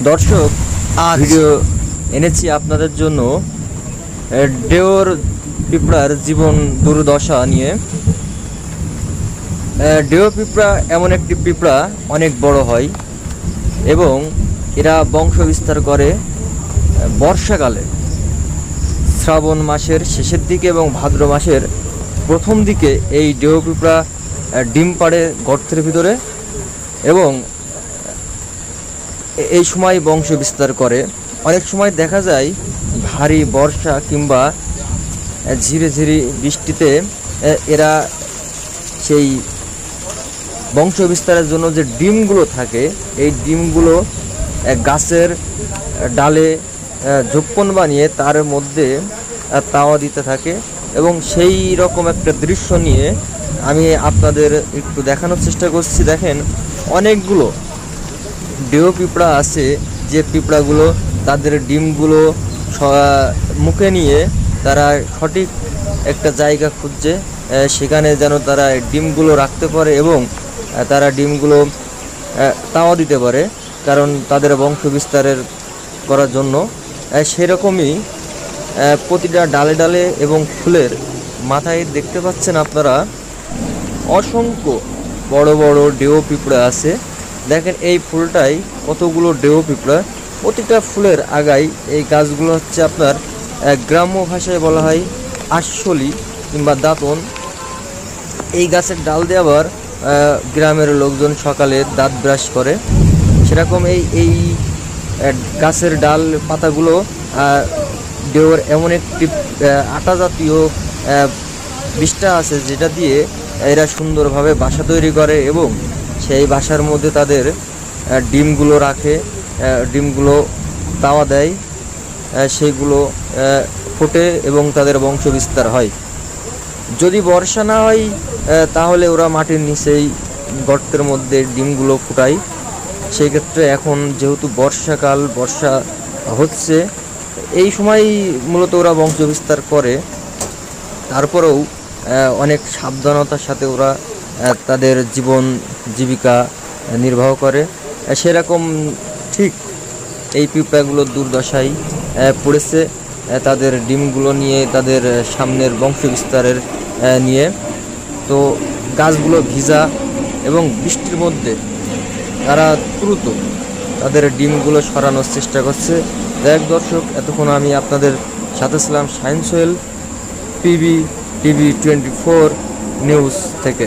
দর্শক আচ্ছা। ভিডিও এনেছি আপনাদের জন্য ডেওর পিঁপড়ার জীবন দুর্দশা নিয়ে ডেও পিঁপড়া এমন একটি পিঁপড়া অনেক বড় হয় এবং এরা বংশ বিস্তার করে বর্ষাকালে শ্রাবণ মাসের শেষের দিকে এবং ভাদ্র মাসের প্রথম দিকে এই ডেও পিঁপড়া ডিম পাড়ে গর্তের ভিতরে এবং এই সময় বংশ বিস্তার করে। অনেক সময় দেখা যায় ভারী বর্ষা কিংবা ঝিরে ঝিরি বৃষ্টিতে এরা সেই বংশ বিস্তারের জন্য যে ডিমগুলো থাকে, এই ডিমগুলো গাছের ডালে ঝোপ্পন বানিয়ে তার মধ্যে তাওয়া দিতে থাকে এবং সেই রকম একটা দৃশ্য নিয়ে আমি আপনাদের একটু দেখানোর চেষ্টা করছি। দেখেন, অনেকগুলো ডেও পিঁপড়া আছে, যে পিঁপড়াগুলো তাদের ডিমগুলো মুখে নিয়ে তারা সঠিক একটা জায়গা খুঁজছে সেখানে যেন তারা ডিমগুলো রাখতে পারে এবং তারা ডিমগুলো তাওয়া দিতে পারে, কারণ তাদের বংশ বিস্তারের করার জন্য। সেরকমই প্রতিটা ডালে ডালে এবং ফুলের মাথায় দেখতে পাচ্ছেন আপনারা, অসংখ্য বড় বড় ডেও পিঁপড়া আছে। দেখেন এই ফুলটাই কতগুলো ডেও পিঁপড়া। প্রতিটা ফুলের আগায় এই গাছগুলো হচ্ছে আপনার গ্রাম্য ভাষায় বলা হয় আশলি কিংবা দাঁতন। এই গাছের ডাল দিয়ে আবার গ্রামের লোকজন সকালে দাঁত ব্রাশ করে। সেরকম এই এই গাছের ডাল পাতাগুলো ডেওর এমন একটি আটা জাতীয় বিষ্ঠা আছে যেটা দিয়ে এরা সুন্দরভাবে বাসা তৈরি করে এবং সেই বাসার মধ্যে তাদের ডিমগুলো রাখে ডিমগুলো তাওয়া দেয় সেইগুলো ফোটে এবং তাদের বংশ বিস্তার হয়। যদি বর্ষা না হয় তাহলে ওরা মাটির নিচেই গর্তের মধ্যে ডিমগুলো ফুটায়। সেক্ষেত্রে এখন যেহেতু বর্ষাকাল, বর্ষা হচ্ছে, এই সময় মূলত ওরা বংশ বিস্তার করে। তারপরেও অনেক সাবধানতার সাথে ওরা তাদের জীবন জীবিকা নির্বাহ করে। সেরকম ঠিক এই পিঁপড়াগুলো দুর্দশায় আহ, পড়েছে। তাদের ডিমগুলো নিয়ে তাদের সামনের বংশ বিস্তারের নিয়ে। তো গাছগুলো ভিজা এবং বৃষ্টির মধ্যে তারা দ্রুত তাদের ডিমগুলো সরানোর চেষ্টা করছে। দেখ দর্শক এতক্ষণ আমি আপনাদের সাথে ছিলাম science well PB TV twenty four news থেকে।